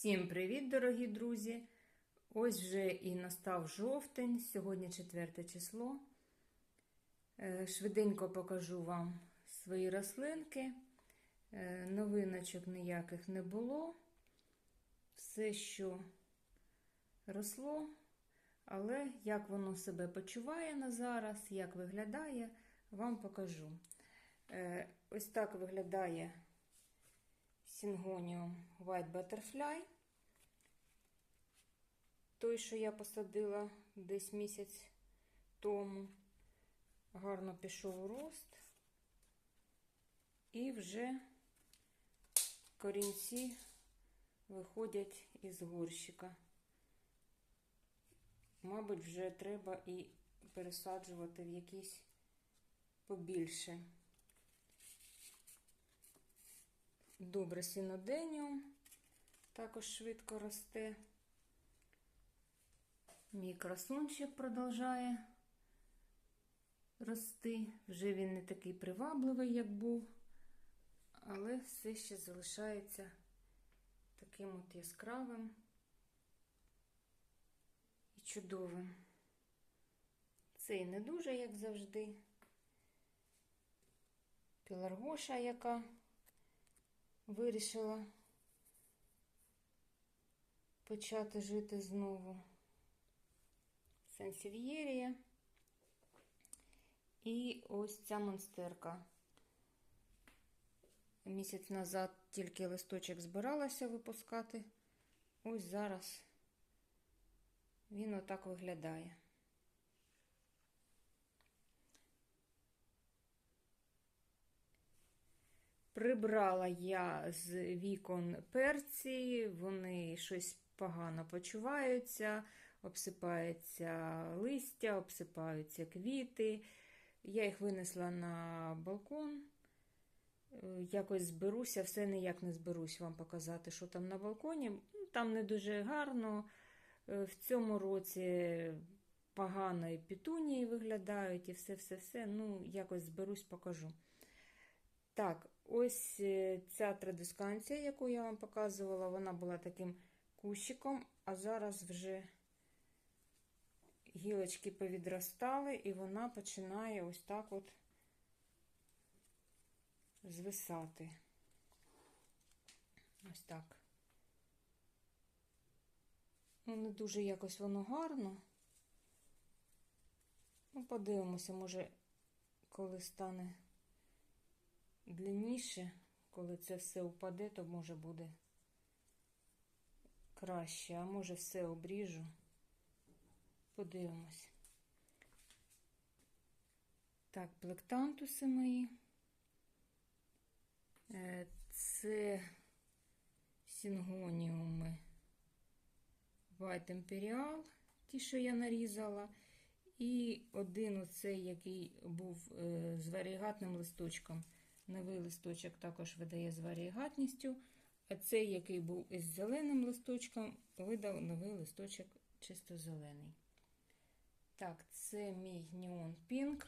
Всім привіт, дорогі друзі! Ось вже і настав жовтень, сьогодні 4 число. Е, Швиденько покажу вам свої рослинки. Е, Новиночок ніяких не було. Все, що росло, але як воно себе почуває на зараз, як виглядає, вам покажу. Е, Ось так виглядає Сінгоніум White Butterfly. Той, що я посадила десь місяць тому, гарно пішов рост. І вже корінці виходять із горщика. Мабуть, вже треба і пересаджувати в якісь побільше. Добре сіноденіум також швидко росте. Мій красунчик продовжує рости. Вже він не такий привабливий, як був, але все ще залишається таким от яскравим і чудовим. Цей не дуже, як завжди. Піларгоша, яка вирішила почати жити знову. Сенсів'єрія. І ось ця монстерка. Місяць назад тільки листочок збиралася випускати. Ось зараз він отак виглядає. Прибрала я з вікон перці, вони щось погано почуваються, обсипається листя, обсипаються квіти. Я їх винесла на балкон. Якось зберуся, все ніяк не зберусь вам показати, що там на балконі. Там не дуже гарно. В цьому році погано і пітунії виглядають, і все-все-все. Ну, якось зберусь, покажу. Так, ось ця традисканція, яку я вам показувала, вона була таким кущиком, а зараз вже гілочки повідростали, і вона починає ось так от звисати. Ось так. Ну, не дуже якось воно гарно. Ну, подивимося, може, коли стане длинніше, коли це все упаде, то може буде краще, а може все обріжу. Подивимось. Так, плектантуси мої. Це сінгоніуми White Imperial, ті, що я нарізала. І один оцей, який був з варігатним листочком. Новий листочок також видає з варігатністю. А цей, який був із зеленим листочком, видав новий листочок чисто зелений. Так, це мій Neon Pink.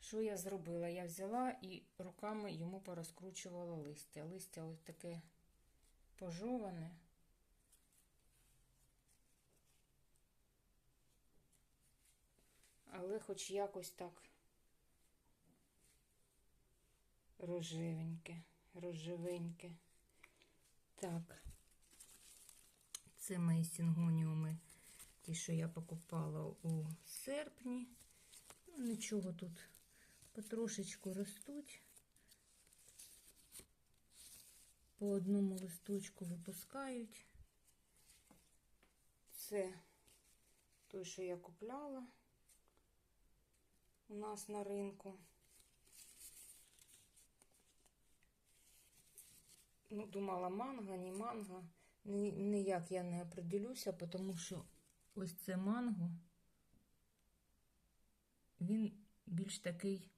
Що я зробила? Я взяла і руками йому порозкручувала листя. Листя ось таке пожоване. Але хоч якось так рожевеньке, рожевеньке. Так, це мої сінгоніуми, ті, що я покупала у серпні. Ну, нічого тут потрошечку ростуть. По одному листочку випускають. Це той, що я купляла у нас на ринку. Ну, думала, манго, не манго. Ніяк я не определюся, тому що ось це манго, він більш такий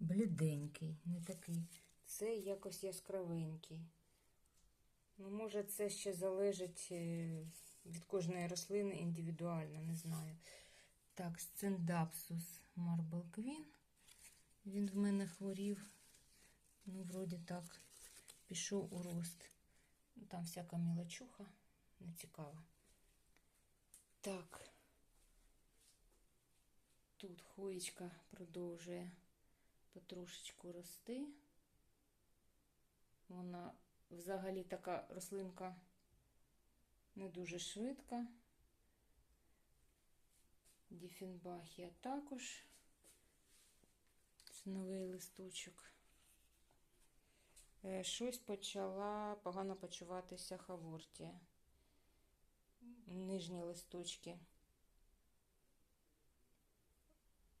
бліденький, не такий. Це якось яскравенький. Ну, може, це ще залежить від кожної рослини індивідуально, не знаю. Так, сцендапсус Marble Queen. Він в мене хворів. Ну, вроді так, пішов у рост. Ну, Там всяка мілочуха, не цікаво. Так. Тут хоєчка продовжує потрошечку рости. Вона взагалі така рослинка не дуже швидка. Діфінбахія також. Це новий листочок. Е, Щось почала погано почуватися хавортія. Нижні листочки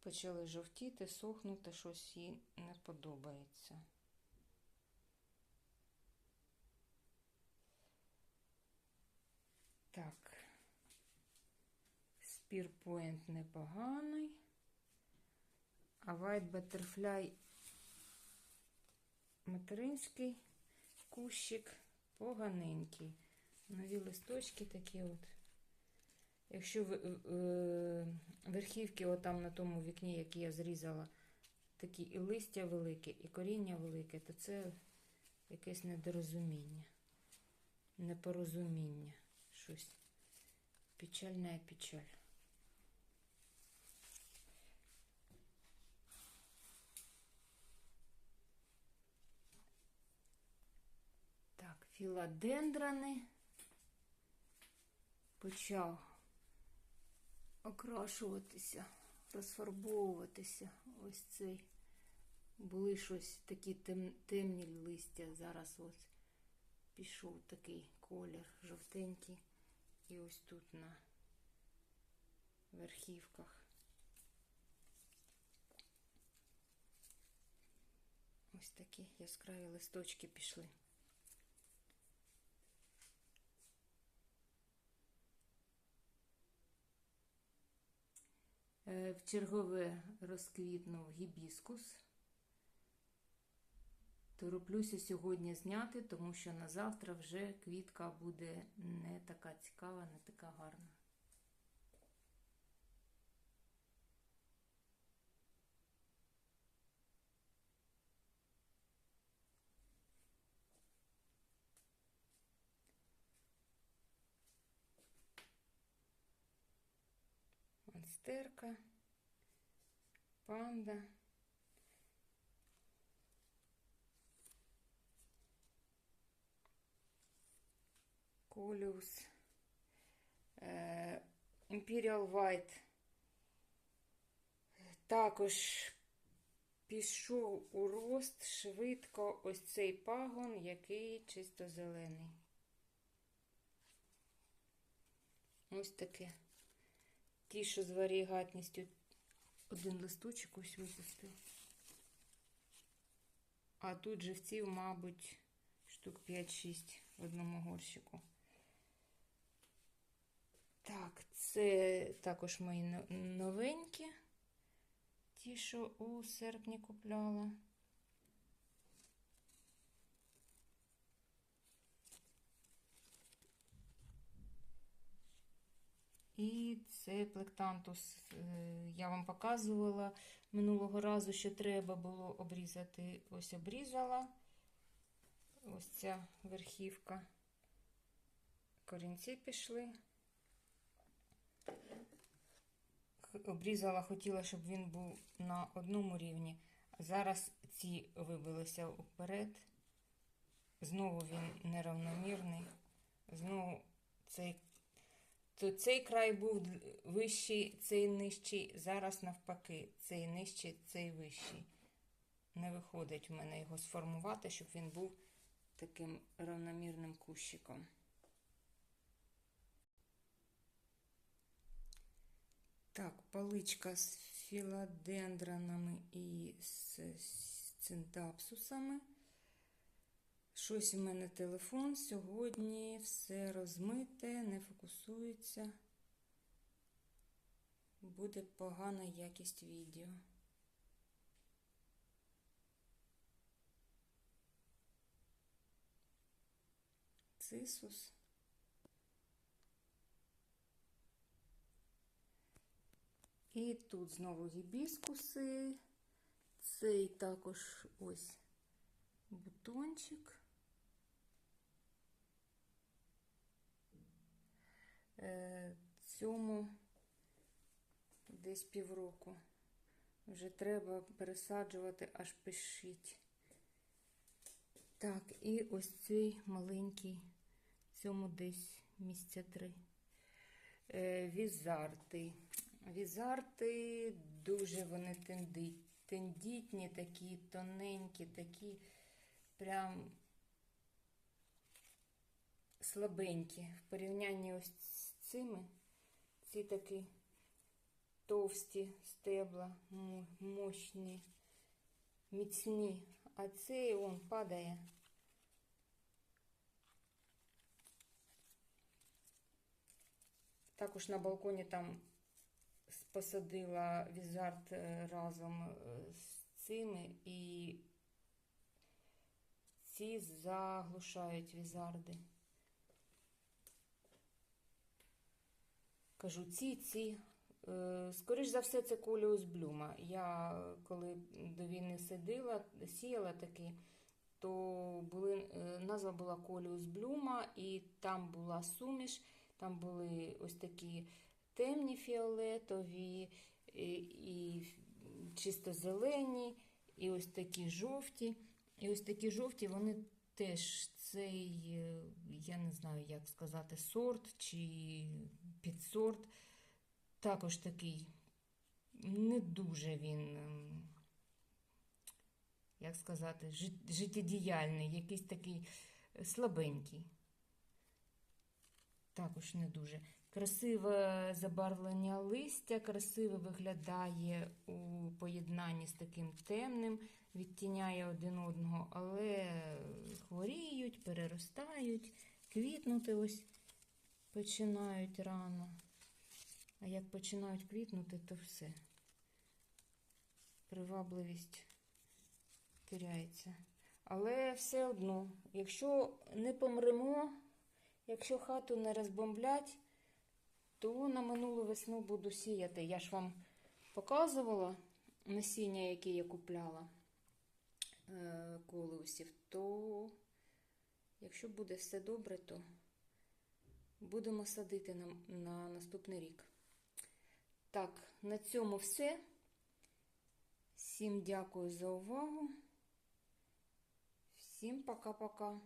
почали жовтіти, сохнути, щось їй не подобається. Так, спірпоінт непоганий, а White Butterfly материнський кущик поганенький. Нові листочки такі от. Якщо е, верхівки отам на тому вікні, які я зрізала, такі і листя велике, і коріння велике, то це якесь недорозуміння, непорозуміння. Щось. Печальна печаль. Так, почав окрашуватися, розфарбовуватися. Ось цей. Були щось такі тем, темні листя. Зараз ось пішов такий колір жовтенький. І ось тут на верхівках. Ось такі яскраві листочки пішли. В чергове розквітнув гібіскус. Тороплюся сьогодні зняти, тому що на завтра вже квітка буде не така цікава, не така гарна. Монстерка, панда. Коліус, е, Imperial White. Також пішов у рост швидко ось цей пагон, який чисто зелений. Ось таке. Ті, що з варігатністю один листочок ось випустив. А тут живців, мабуть, штук 5-6 в одному горщику. Так, це також мої новенькі, ті, що у серпні купляла. І це плектантус. е, Я вам показувала минулого разу, що треба було обрізати. Ось обрізала. Ось ця верхівка. Корінці пішли. Обрізала, хотіла, щоб він був на одному рівні. Зараз ці вибилися вперед. Знову він неравномірний. Знову цей то цей край був вищий, цей нижчий. Зараз навпаки, цей нижчий, цей вищий. Не виходить в мене його сформувати, щоб він був таким равномірним кущиком. Так, паличка з філадендронами і з цинтапсусами. Щось у мене телефон сьогодні все розмите, не фокусується. Буде погана якість відео. Цисус. І тут знову гібіскуси. Цей також ось бутончик. Цьому десь півроку. Вже треба пересаджувати, аж пишіть. Так, і ось цей маленький, цьому десь місця три. Е, Візарти. Візарти дуже вони тендітні, такі тоненькі, такі прям слабенькі. В порівнянні ось цими, ці такі товсті стебла, мощні, міцні, а цей он падає. Також на балконі там посадила візард е, разом е, з цими, і ці заглушають візарди. Кажу, ці, ці. Е, Скоріш за все, це коліус блюма. Я коли до війни сидила, сіяла таки, то були, е, назва була коліус блюма, і там була суміш, там були ось такі темні фіолетові, і, і чисто зелені, і ось такі жовті. І ось такі жовті, вони теж цей, е, я не знаю, як сказати, сорт чи підсорт. Також такий не дуже він, ем, як сказати, життєдіяльний, якийсь такий е, слабенький. Також не дуже. Красиве забарвлення листя, красиво виглядає у поєднанні з таким темним, відтіняє один одного, але хворіють, переростають, квітнути ось починають рано. А як починають квітнути, то все. Привабливість теряється. Але все одно, якщо не помремо, якщо хату не розбомблять, то на минулу весну буду сіяти. Я ж вам показувала насіння, яке я купляла е, колеусів, то якщо буде все добре, то будемо садити на, на наступний рік. Так, на цьому все. Всім дякую за увагу. Всім пока-пока.